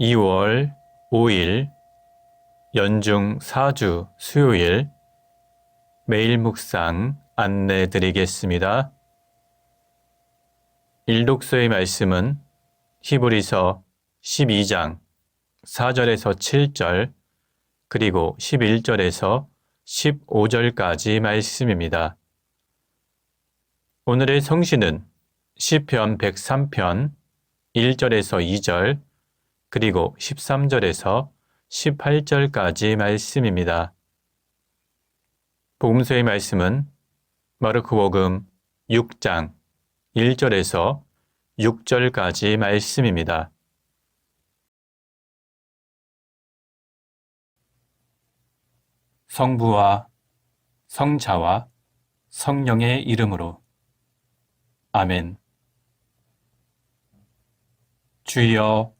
2월 5일 연중 4주 수요일 매일 묵상 안내 드리겠습니다. 일독서의 말씀은 히브리서 12장 4절에서 7절 그리고 11절에서 15절까지 말씀입니다. 오늘의 성신은 시편 103편 1절에서 2절 그리고 13절에서 18절까지 말씀입니다. 복음서의 말씀은 마르크복음 6장 1절에서 6절까지 말씀입니다. 성부와 성자와 성령의 이름으로 아멘. 주여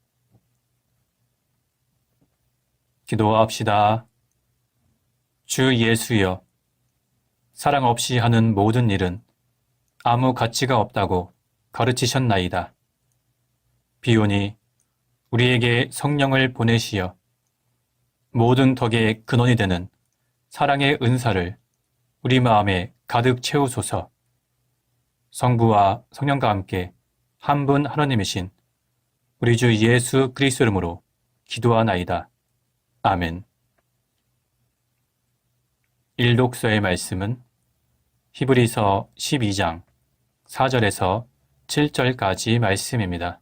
기도합시다. 주 예수여, 사랑 없이 하는 모든 일은 아무 가치가 없다고 가르치셨나이다. 비오니 우리에게 성령을 보내시어 모든 덕의 근원이 되는 사랑의 은사를 우리 마음에 가득 채우소서. 성부와 성령과 함께 한 분 하나님이신 우리 주 예수 그리스도 이름으로 기도하나이다. 아멘. 일독서의 말씀은 히브리서 12장 4절에서 7절까지 말씀입니다.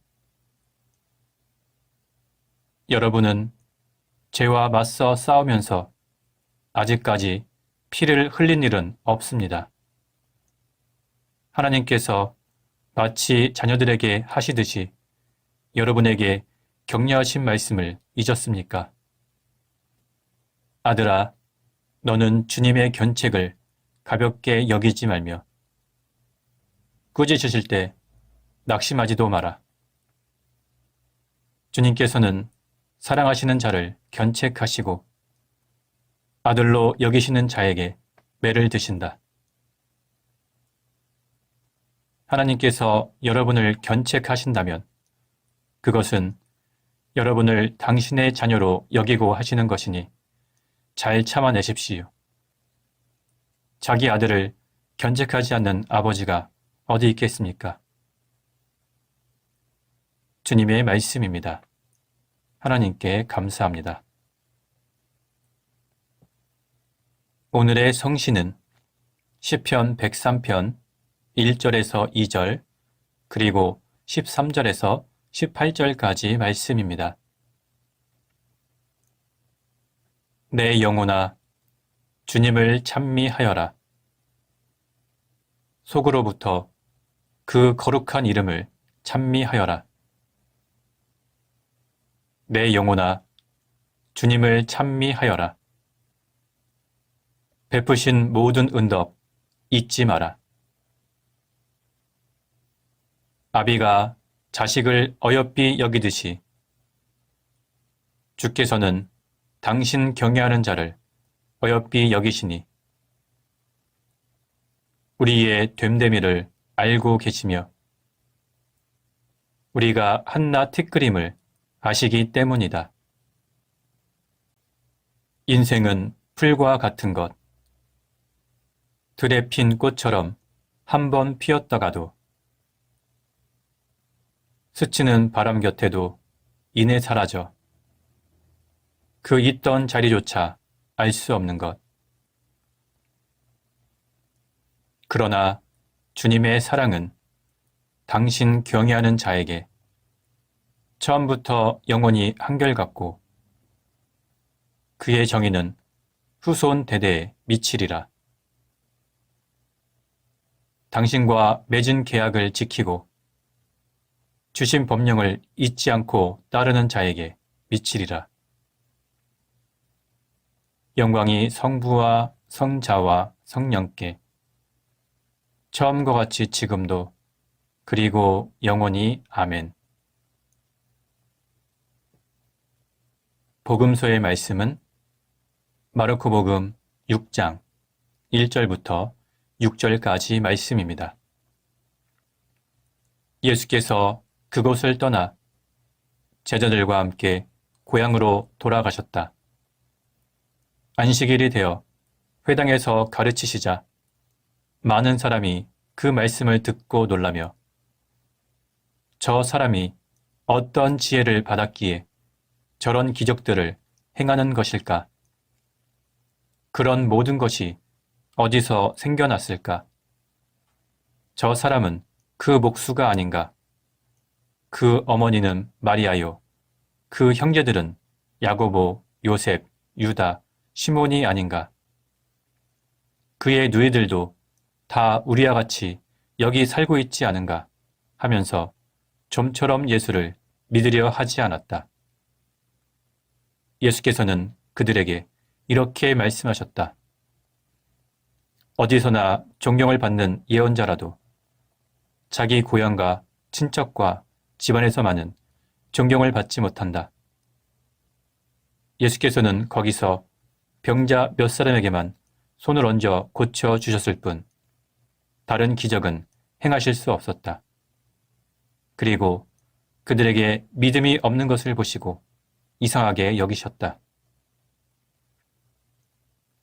여러분은 죄와 맞서 싸우면서 아직까지 피를 흘린 일은 없습니다. 하나님께서 마치 자녀들에게 하시듯이 여러분에게 격려하신 말씀을 잊었습니까? 아들아, 너는 주님의 견책을 가볍게 여기지 말며 꾸짖으실 때 낙심하지도 마라. 주님께서는 사랑하시는 자를 견책하시고 아들로 여기시는 자에게 매를 드신다. 하나님께서 여러분을 견책하신다면 그것은 여러분을 당신의 자녀로 여기고 하시는 것이니 잘 참아내십시오. 자기 아들을 견책하지 않는 아버지가 어디 있겠습니까? 주님의 말씀입니다. 하나님께 감사합니다. 오늘의 성신은 시편 103편 1절에서 2절 그리고 13절에서 18절까지 말씀입니다. 내 영혼아 주님을 찬미하여라. 속으로부터 그 거룩한 이름을 찬미하여라. 내 영혼아 주님을 찬미하여라. 베푸신 모든 은덕 잊지 마라. 아비가 자식을 어여삐 여기듯이 주께서는 당신 경외하는 자를 어여삐 여기시니 우리의 됨됨이를 알고 계시며 우리가 한낱 티끌임을 아시기 때문이다. 인생은 풀과 같은 것. 들에 핀 꽃처럼 한 번 피었다가도 스치는 바람 곁에도 이내 사라져 그 있던 자리조차 알 수 없는 것. 그러나 주님의 사랑은 당신 경외하는 자에게 처음부터 영원히 한결같고 그의 정의는 후손 대대에 미치리라. 당신과 맺은 계약을 지키고 주신 법령을 잊지 않고 따르는 자에게 미치리라. 영광이 성부와 성자와 성령께 처음과 같이 지금도 그리고 영원히 아멘. 복음서의 말씀은 마르코 복음 6장 1절부터 6절까지 말씀입니다. 예수께서 그곳을 떠나 제자들과 함께 고향으로 돌아가셨다. 안식일이 되어 회당에서 가르치시자 많은 사람이 그 말씀을 듣고 놀라며 저 사람이 어떤 지혜를 받았기에 저런 기적들을 행하는 것일까? 그런 모든 것이 어디서 생겨났을까? 저 사람은 그 목수가 아닌가? 그 어머니는 마리아요. 그 형제들은 야고보, 요셉, 유다, 시몬이 아닌가? 그의 누이들도 다 우리와 같이 여기 살고 있지 않은가? 하면서 좀처럼 예수를 믿으려 하지 않았다. 예수께서는 그들에게 이렇게 말씀하셨다. 어디서나 존경을 받는 예언자라도 자기 고향과 친척과 집안에서만은 존경을 받지 못한다. 예수께서는 거기서 병자 몇 사람에게만 손을 얹어 고쳐 주셨을 뿐 다른 기적은 행하실 수 없었다. 그리고 그들에게 믿음이 없는 것을 보시고 이상하게 여기셨다.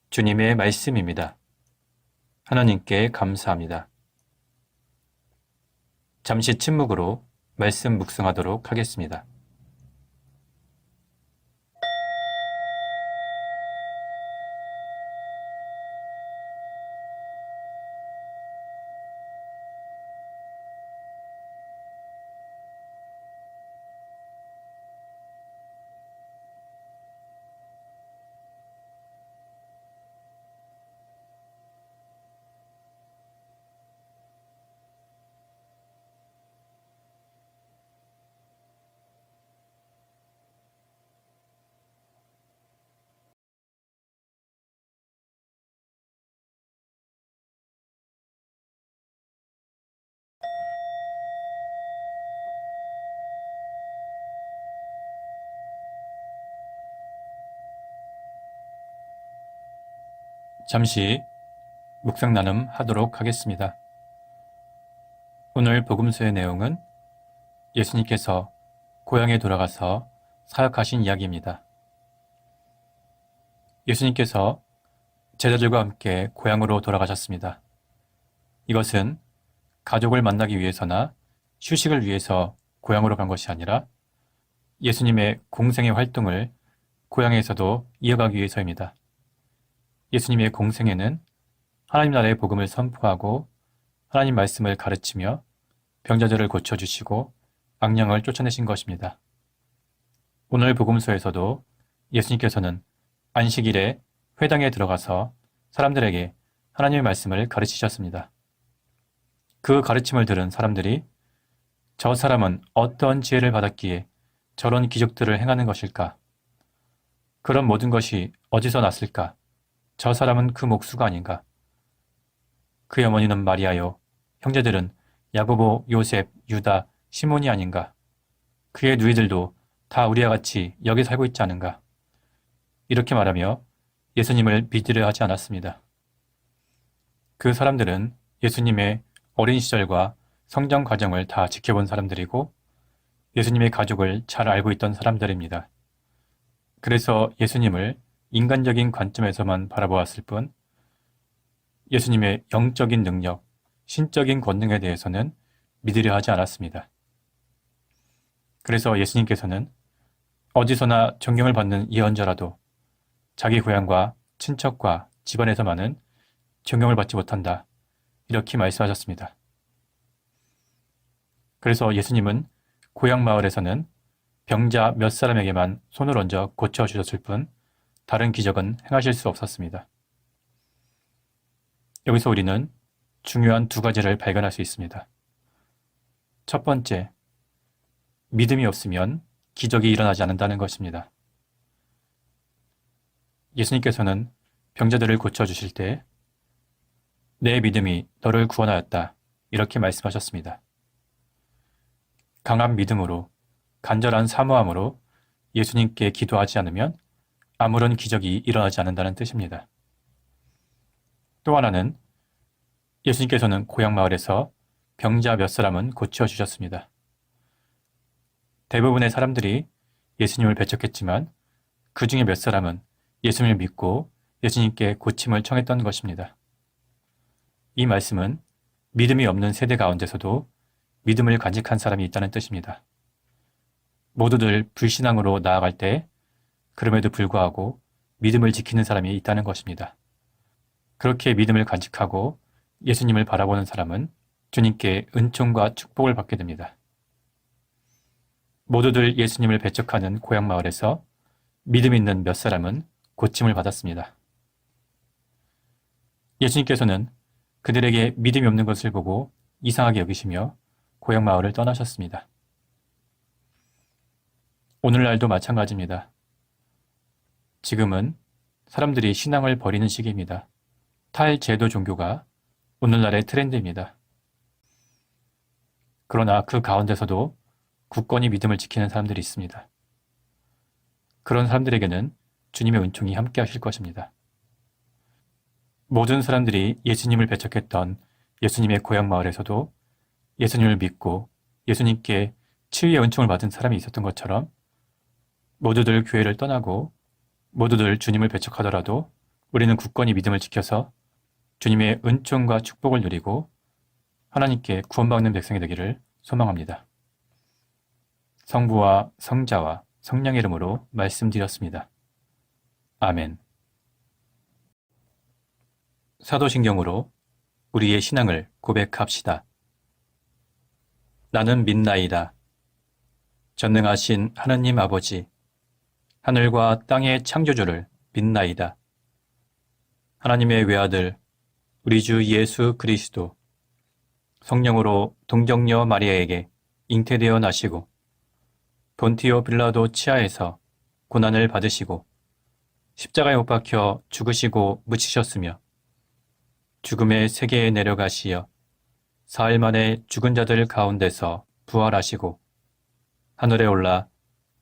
주님의 말씀입니다. 하나님께 감사합니다. 잠시 침묵으로 말씀 묵상하도록 하겠습니다. 잠시 묵상 나눔 하도록 하겠습니다. 오늘 복음서의 내용은 예수님께서 고향에 돌아가서 사역하신 이야기입니다. 예수님께서 제자들과 함께 고향으로 돌아가셨습니다. 이것은 가족을 만나기 위해서나 휴식을 위해서 고향으로 간 것이 아니라 예수님의 공생의 활동을 고향에서도 이어가기 위해서입니다. 예수님의 공생에는 하나님 나라의 복음을 선포하고 하나님 말씀을 가르치며 병자들을 고쳐주시고 악령을 쫓아내신 것입니다. 오늘 복음서에서도 예수님께서는 안식일에 회당에 들어가서 사람들에게 하나님의 말씀을 가르치셨습니다. 그 가르침을 들은 사람들이 저 사람은 어떤 지혜를 받았기에 저런 기적들을 행하는 것일까? 그런 모든 것이 어디서 났을까? 저 사람은 그 목수가 아닌가? 그의 어머니는 마리아요. 형제들은 야고보, 요셉, 유다, 시몬이 아닌가? 그의 누이들도 다 우리와 같이 여기 살고 있지 않은가? 이렇게 말하며 예수님을 믿으려 하지 않았습니다. 그 사람들은 예수님의 어린 시절과 성장 과정을 다 지켜본 사람들이고 예수님의 가족을 잘 알고 있던 사람들입니다. 그래서 예수님을 인간적인 관점에서만 바라보았을 뿐 예수님의 영적인 능력, 신적인 권능에 대해서는 믿으려 하지 않았습니다. 그래서 예수님께서는 어디서나 존경을 받는 예언자라도 자기 고향과 친척과 집안에서만은 존경을 받지 못한다. 이렇게 말씀하셨습니다. 그래서 예수님은 고향 마을에서는 병자 몇 사람에게만 손을 얹어 고쳐주셨을 뿐 다른 기적은 행하실 수 없었습니다. 여기서 우리는 중요한 두 가지를 발견할 수 있습니다. 첫 번째, 믿음이 없으면 기적이 일어나지 않는다는 것입니다. 예수님께서는 병자들을 고쳐주실 때, 내 믿음이 너를 구원하였다. 이렇게 말씀하셨습니다. 강한 믿음으로, 간절한 사모함으로 예수님께 기도하지 않으면 아무런 기적이 일어나지 않는다는 뜻입니다. 또 하나는 예수님께서는 고향 마을에서 병자 몇 사람은 고쳐주셨습니다. 대부분의 사람들이 예수님을 배척했지만 그 중에 몇 사람은 예수님을 믿고 예수님께 고침을 청했던 것입니다. 이 말씀은 믿음이 없는 세대 가운데서도 믿음을 간직한 사람이 있다는 뜻입니다. 모두들 불신앙으로 나아갈 때 그럼에도 불구하고 믿음을 지키는 사람이 있다는 것입니다. 그렇게 믿음을 간직하고 예수님을 바라보는 사람은 주님께 은총과 축복을 받게 됩니다. 모두들 예수님을 배척하는 고향 마을에서 믿음 있는 몇 사람은 고침을 받았습니다. 예수님께서는 그들에게 믿음이 없는 것을 보고 이상하게 여기시며 고향 마을을 떠나셨습니다. 오늘날도 마찬가지입니다. 지금은 사람들이 신앙을 버리는 시기입니다. 탈제도 종교가 오늘날의 트렌드입니다. 그러나 그 가운데서도 굳건히 믿음을 지키는 사람들이 있습니다. 그런 사람들에게는 주님의 은총이 함께 하실 것입니다. 모든 사람들이 예수님을 배척했던 예수님의 고향 마을에서도 예수님을 믿고 예수님께 치유의 은총을 받은 사람이 있었던 것처럼 모두들 교회를 떠나고 모두들 주님을 배척하더라도 우리는 굳건히 믿음을 지켜서 주님의 은총과 축복을 누리고 하나님께 구원받는 백성이 되기를 소망합니다. 성부와 성자와 성령의 이름으로 말씀드렸습니다. 아멘. 사도신경으로 우리의 신앙을 고백합시다. 나는 믿나이다. 전능하신 하느님 아버지, 하늘과 땅의 창조주를 믿나이다. 하나님의 외아들, 우리 주 예수 그리스도, 성령으로 동정녀 마리아에게 잉태되어 나시고, 본티오 빌라도 치하에서 고난을 받으시고, 십자가에 못 박혀 죽으시고 묻히셨으며, 죽음의 세계에 내려가시어 사흘 만에 죽은 자들 가운데서 부활하시고, 하늘에 올라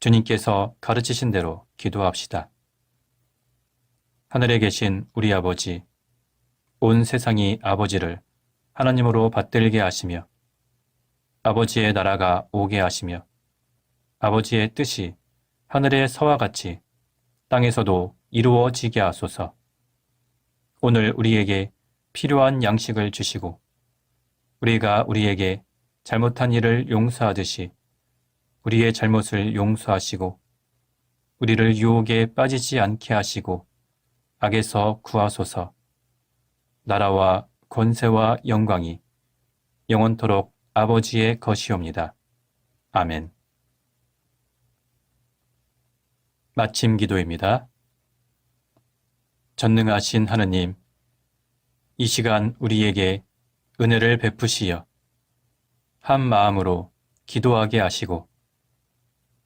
주님께서 가르치신 대로 기도합시다. 하늘에 계신 우리 아버지, 온 세상이 아버지를 하나님으로 받들게 하시며, 아버지의 나라가 오게 하시며, 아버지의 뜻이 하늘의 서와 같이 땅에서도 이루어지게 하소서. 오늘 우리에게 필요한 양식을 주시고, 우리가 우리에게 잘못한 일을 용서하듯이 우리의 잘못을 용서하시고 우리를 유혹에 빠지지 않게 하시고 악에서 구하소서 나라와 권세와 영광이 영원토록 아버지의 것이옵니다. 아멘. 마침 기도입니다. 전능하신 하느님, 이 시간 우리에게 은혜를 베푸시어 한 마음으로 기도하게 하시고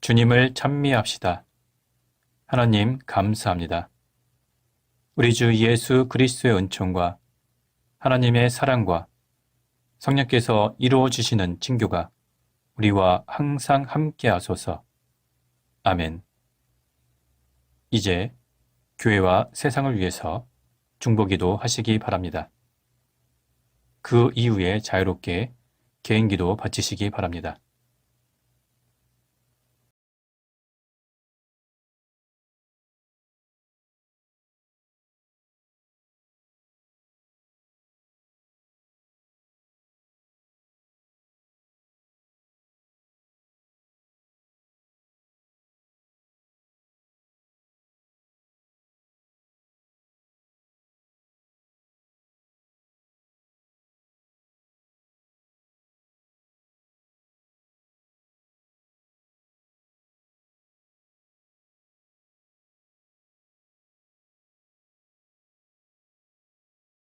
주님을 찬미합시다. 하나님 감사합니다. 우리 주 예수 그리스도의 은총과 하나님의 사랑과 성령께서 이루어 주시는 친교가 우리와 항상 함께 하소서. 아멘. 이제 교회와 세상을 위해서 중보기도 하시기 바랍니다. 그 이후에 자유롭게 개인기도 바치시기 바랍니다.